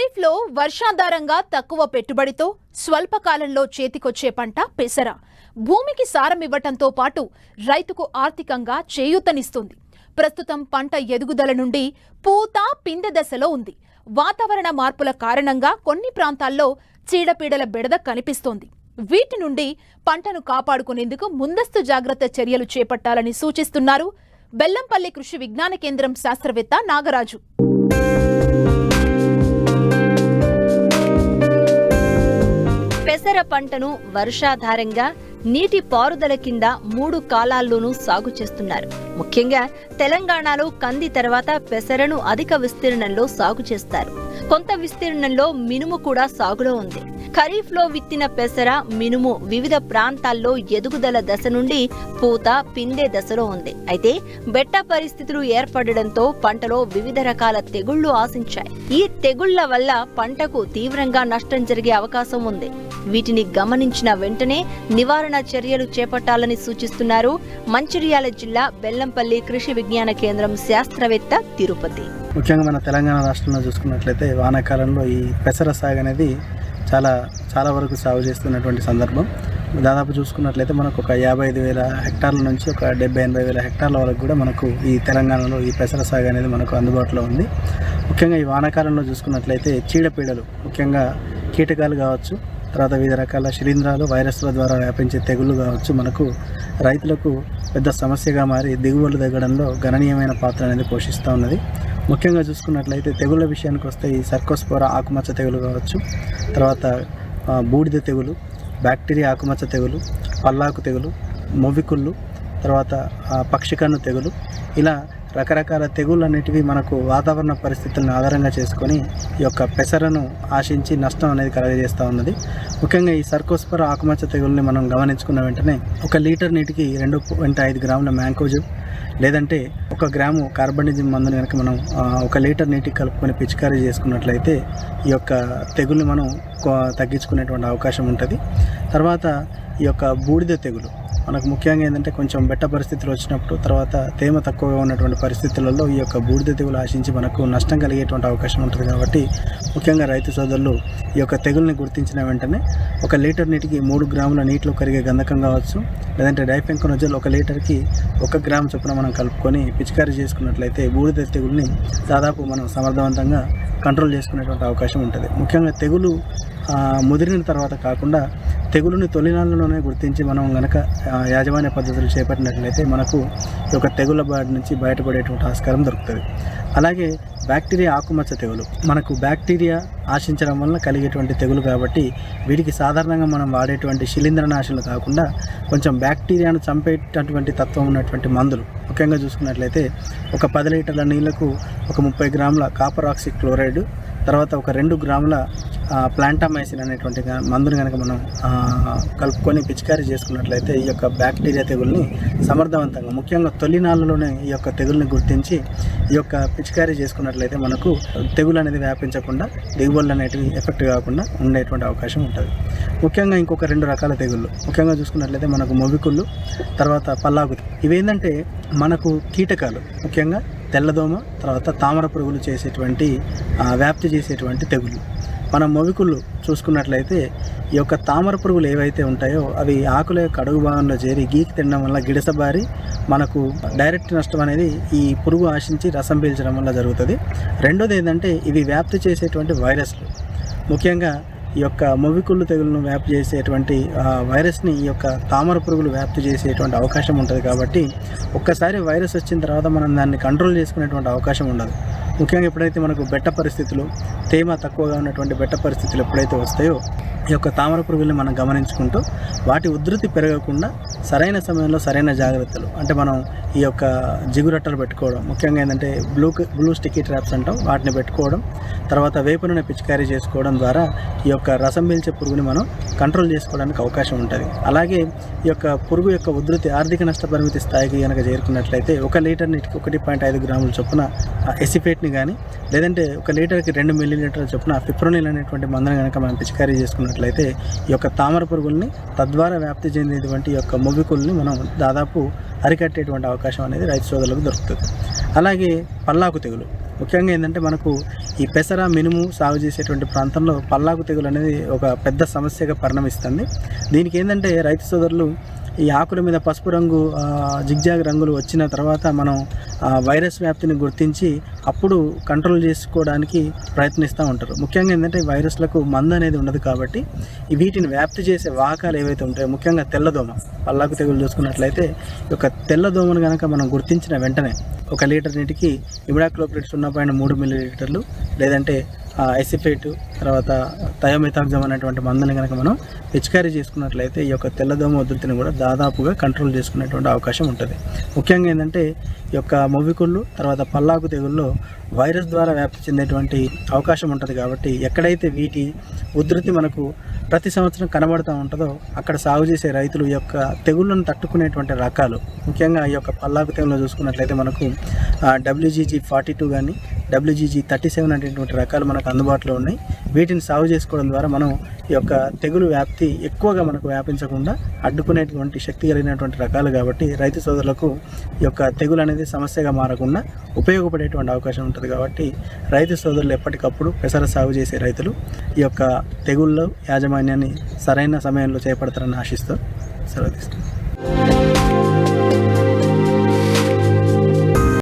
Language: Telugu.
ఖరీఫ్లో వర్షాధారంగా తక్కువ పెట్టుబడితో స్వల్పకాలంలో చేతికొచ్చే పంట పెసర. భూమికి సారం ఇవ్వటంతో పాటు రైతుకు ఆర్థికంగా చేయూతనిస్తుంది. ప్రస్తుతం పంట ఎదుగుదల నుండి పూత పిందె దశలో ఉంది. వాతావరణ మార్పుల కారణంగా కొన్ని ప్రాంతాల్లో చీడపీడల బెడద కనిపిస్తోంది. వీటి నుండి పంటను కాపాడుకునేందుకు ముందస్తు జాగ్రత్త చర్యలు చేపట్టాలని సూచిస్తున్నారు బెల్లంపల్లి కృషి విజ్ఞాన కేంద్రం శాస్త్రవేత్త నాగరాజు. పెసర పంటను వర్షాధారంగా నీటి పారుదల కింద మూడు కాలాల్లోనూ సాగు చేస్తున్నారు. ముఖ్యంగా తెలంగాణలో కంది తర్వాత పెసరను అధిక విస్తీర్ణంలో సాగు చేస్తారు. కొంత విస్తీర్ణంలో మినుము కూడా సాగులో ఉంది. ఖరీఫ్లో విత్తిన పెసర మినుము వివిధ ప్రాంతాల్లో ఎదుగుదల దశ నుండి పూత పిందె దశలో ఉంది. అయితే బెట్ట పరిస్థితులు ఏర్పడడంతో పంటలో వివిధ రకాల తెగుళ్ళు ఆశించాయి. ఈ తెగుళ్ళ వల్ల పంటకు తీవ్రంగా నష్టం జరిగే అవకాశం ఉంది. వీటిని గమనించిన వెంటనే నివారణ చర్యలు చేపట్టాలని సూచిస్తున్నారు. మంచిర్యాల జిల్లా బెల్లంపల్లి కృషి విజ్ఞాన కేంద్రం శాస్త్రవేత్త తిరుపతి. ముఖ్యంగా మన తెలంగాణ రాష్ట్రంలో చూసుకున్నట్లయితే వానాకాలంలో ఈ పెసర సాగు అనేది చాలా చాలా వరకు సాగు చేస్తున్నటువంటి సందర్భం. దాదాపు చూసుకున్నట్లయితే మనకు ఒక యాభై ఐదు వేల హెక్టార్ల నుంచి ఒక డెబ్బై ఎనభై వేల హెక్టార్ల వరకు కూడా మనకు ఈ తెలంగాణలో ఈ పెసర సాగు అనేది మనకు అందుబాటులో ఉంది. ముఖ్యంగా ఈ వానాకాలంలో చూసుకున్నట్లయితే చీడపీడలు ముఖ్యంగా కీటకాలు కావచ్చు తర్వాత వివిధ రకాల శిలీంధ్రాలు వైరస్ల ద్వారా వ్యాపించే తెగుళ్ళు కావచ్చు. మనకు రైతులకు పెద్ద సమస్యగా మారి దిగుబడులు తగ్గడంలో గణనీయమైన పాత్ర అనేది పోషిస్తూ ఉన్నది. ముఖ్యంగా చూసుకున్నట్లయితే తెగుళ్ళ విషయానికి వస్తే ఈ సర్కోస్పోరా ఆకుమచ్చ తెగులు కావచ్చు. తర్వాత బూడిద తెగులు బ్యాక్టీరియా ఆకుమచ్చ తెగులు పల్లాకు తెగులు మొవ్వికుళ్ళు తర్వాత పక్షికన్ను తెగులు. ఇలా రకరకాల తెగుళ్ళు అనేటివి మనకు వాతావరణ పరిస్థితులను ఆధారంగా చేసుకొని ఈ యొక్క పెసరను ఆశించి నష్టం అనేది కలగజేస్తూ ఉన్నది. ముఖ్యంగా ఈ సర్కోస్పర ఆకుమచ్చ తెగుల్ని మనం గమనించుకున్న వెంటనే ఒక లీటర్ నీటికి రెండు పాయింట్ ఐదు గ్రాముల మ్యాంకోజిబ్ లేదంటే ఒక గ్రాము కార్బనిజం మందుని కనుక మనం ఒక లీటర్ నీటికి కలుపుకొని పిచికారీ చేసుకున్నట్లయితే ఈ యొక్క తెగుల్ని మనం తగ్గించుకునేటువంటి అవకాశం ఉంటుంది. తర్వాత ఈ యొక్క బూడిద తెగులు. మనకు ముఖ్యంగా ఏంటంటే కొంచెం బెట్ట పరిస్థితులు వచ్చినప్పుడు తర్వాత తేమ తక్కువగా ఉన్నటువంటి పరిస్థితులలో ఈ యొక్క బూడిద తెగులు ఆశించి మనకు నష్టం కలిగేటువంటి అవకాశం ఉంటుంది కాబట్టి ముఖ్యంగా రైతు సోదరులు ఈ యొక్క తెగుల్ని గుర్తించిన వెంటనే ఒక లీటర్ నీటికి మూడు గ్రాముల నీటిలో కరిగే గంధకం కావచ్చు లేదంటే డైఫెంకోనజల్ ఒక లీటర్కి ఒక గ్రామ్ చొప్పున మనం కలుపుకొని పిచికారీ చేసుకున్నట్లయితే బూడిద తెగుల్ని దాదాపు మనం సమర్థవంతంగా కంట్రోల్ చేసుకునేటువంటి అవకాశం ఉంటుంది. ముఖ్యంగా తెగులు ముదిరిన తర్వాత కాకుండా తెగులుని తొలినాళ్ళలోనే గుర్తించి మనం గనక యాజమాన్య పద్ధతులు చేపట్టినట్లయితే మనకు ఈ యొక్క తెగుల బారి నుంచి బయటపడేటువంటి ఆస్కారం దొరుకుతుంది. అలాగే బ్యాక్టీరియా ఆకుమచ్చ తెగులు. మనకు బ్యాక్టీరియా ఆశించడం వలన కలిగేటువంటి తెగులు కాబట్టి వీటికి సాధారణంగా మనం వాడేటువంటి శిలీంద్రనాశనలు కాకుండా కొంచెం బ్యాక్టీరియాను చంపేటటువంటి తత్వం ఉన్నటువంటి మందులు. ముఖ్యంగా చూసుకున్నట్లయితే ఒక పది లీటర్ల నీళ్ళకు ఒక ముప్పై గ్రాముల కాపర్ ఆక్సి క్లోరైడ్ తర్వాత ఒక రెండు గ్రాముల ప్లాంటామైసిన్ అనేటువంటి గా- మందుని కనుక మనం కలుపుకొని పిచికారీ చేసుకున్నట్లయితే ఈ యొక్క బ్యాక్టీరియా తెగుల్ని సమర్థవంతంగా ముఖ్యంగా తొలినాళ్ళలోనే ఈ యొక్క తెగుల్ని గుర్తించి ఈ యొక్క పిచికారీ చేసుకున్నట్లయితే మనకు తెగులు అనేది వ్యాపించకుండా దిగుబడులు అనేటివి ఎఫెక్ట్ కాకుండా ఉండేటువంటి అవకాశం ఉంటుంది. ముఖ్యంగా ఇంకొక రెండు రకాల తెగుళ్ళు. ముఖ్యంగా చూసుకున్నట్లయితే మనకు మొవికుళ్ళు తర్వాత పల్లాకు ఇవేంటంటే మనకు కీటకాలు. ముఖ్యంగా తెల్లదోమ తర్వాత తామర పురుగులు చేసేటువంటి వ్యాప్తి చేసేటువంటి తెగులు మనం మొవికుళ్ళు చూసుకున్నట్లయితే ఈ యొక్క తామర పురుగులు ఏవైతే ఉంటాయో అవి ఆకుల యొక్క అడుగు భాగంలో చేరి గీకి తినడం వల్ల గిడసబారి మనకు డైరెక్ట్ నష్టం అనేది ఈ పురుగు ఆశించి రసం పీల్చడం వల్ల జరుగుతుంది. రెండోది ఏంటంటే ఇవి వ్యాప్తి చేసేటువంటి వైరస్లు. ముఖ్యంగా ఈ యొక్క మొవికుళ్ళు తెగులను వ్యాప్తి చేసేటువంటి ఆ, వైరస్ని ఈ యొక్క తామర పురుగులు వ్యాప్తి చేసేటువంటి అవకాశం ఉంటుంది కాబట్టి ఒక్కసారి వైరస్ వచ్చిన తర్వాత మనం దాన్ని కంట్రోల్ చేసుకునేటువంటి అవకాశం ఉండదు. ముఖ్యంగా ఎప్పుడైతే మనకు బెట్ట పరిస్థితులు తేమ తక్కువగా ఉన్నటువంటి బెట్ట పరిస్థితులు ఎప్పుడైతే వస్తాయో ఈ యొక్క తామర పురుగుల్ని మనం గమనించుకుంటూ వాటి ఉధృతి పెరగకుండా సరైన సమయంలో సరైన జాగ్రత్తలు అంటే మనం ఈ యొక్క జిగురట్టలు పెట్టుకోవడం ముఖ్యంగా ఏంటంటే బ్లూ బ్లూ స్టిక్కీ ట్రాప్స్ అంటాం వాటిని పెట్టుకోవడం తర్వాత వేప నూనె పిచికారీ చేసుకోవడం ద్వారా ఈ యొక్క రసం పీల్చే పురుగుని మనం కంట్రోల్ చేసుకోవడానికి అవకాశం ఉంటుంది. అలాగే ఈ యొక్క పురుగు యొక్క ఉధృతి ఆర్థిక నష్ట పరిమితి స్థాయికి కనుక చేరుకున్నట్లయితే ఒక లీటర్ నీటికి ఒకటి పాయింట్ ఐదు గ్రాముల చొప్పున ఎసిఫేట్ని కానీ లేదంటే ఒక లీటర్కి రెండు మిల్లీ లీటర్ల చొప్పున ఫిప్రోనిల్ అనేటువంటి మందుని కనుక మనం పిచికారీ చేసుకున్నట్లయితే ఈ యొక్క తామర పురుగుల్ని తద్వారా వ్యాప్తి చెందేటువంటి యొక్క మొవ్వికుల్ని మనం దాదాపు అరికట్టేటువంటి అవకాశం అనేది రైతు సోదరులకు దొరుకుతుంది. అలాగే పల్లాకు తెగులు. ముఖ్యంగా ఏంటంటే మనకు ఈ పెసర మినుము సాగు చేసేటువంటి ప్రాంతంలో పల్లాకు తెగులు అనేది ఒక పెద్ద సమస్యగా పరిణమిస్తుంది. దీనికి ఏంటంటే రైతు సోదరులు ఈ ఆకుల మీద పసుపు రంగు జిగ్జాగ్ రంగులు వచ్చిన తర్వాత మనం వైరస్ వ్యాప్తిని గుర్తించి అప్పుడు కంట్రోల్ చేసుకోవడానికి ప్రయత్నిస్తూ ఉంటారు. ముఖ్యంగా ఏంటంటే వైరస్లకు మందు అనేది ఉండదు కాబట్టి వీటిని వ్యాప్తి చేసే వాహకాలు ఏవైతే ఉంటాయో ముఖ్యంగా తెల్లదోమ పల్లాకు తెగులు చూసుకున్నట్లయితే ఈ యొక్క తెల్లదోమను కనుక మనం గుర్తించిన వెంటనే ఒక లీటర్ నీటికి ఇమిడాక్లోప్రిడ్ సున్నా పాయింట్ మూడు మిల్లీ లీటర్లు లేదంటే ఎసిఫేట్ తర్వాత థయోమెథాక్జమ్ అనేటువంటి మందుని కనుక మనం పిచికారీ చేసుకున్నట్లయితే ఈ యొక్క తెల్లదోమ ఉధృతిని కూడా దాదాపుగా కంట్రోల్ చేసుకునేటువంటి అవకాశం ఉంటుంది. ముఖ్యంగా ఏంటంటే ఈ యొక్క మొవ్వికుళ్ళు తర్వాత పల్లాకు తెగుల్లో వైరస్ ద్వారా వ్యాప్తి చెందేటువంటి అవకాశం ఉంటుంది కాబట్టి ఎక్కడైతే వీటి ఉధృతి మనకు ప్రతి సంవత్సరం కనబడుతూ ఉంటుందో అక్కడ సాగు చేసే రైతులు ఈ యొక్క తెగుళ్ళను తట్టుకునేటువంటి రకాలు. ముఖ్యంగా ఈ యొక్క పల్లాకు తెగులు చూసుకున్నట్లయితే మనకు డబ్ల్యూజీజీ ఫార్టీ టూ కానీ డబ్ల్యూజీజీ థర్టీ సెవెన్ అనేటువంటి రకాలు మనకు అందుబాటులో ఉన్నాయి. వీటిని సాగు చేసుకోవడం ద్వారా మనం ఈ యొక్క తెగులు వ్యాప్తి ఎక్కువగా మనకు వ్యాపించకుండా అడ్డుకునేటువంటి శక్తి కలిగినటువంటి రకాలు కాబట్టి రైతు సోదరులకు ఈ యొక్క తెగులు అనేది సమస్యగా మారకుండా ఉపయోగపడేటువంటి అవకాశం ఉంటుంది కాబట్టి రైతు సోదరులు ఎప్పటికప్పుడు పెసర సాగు చేసే రైతులు ఈ యొక్క తెగుళ్ళ యాజమాన్యాన్ని సరైన సమయంలో చేపడతారని ఆశిస్తూ సెలవు తీసుకుంటాం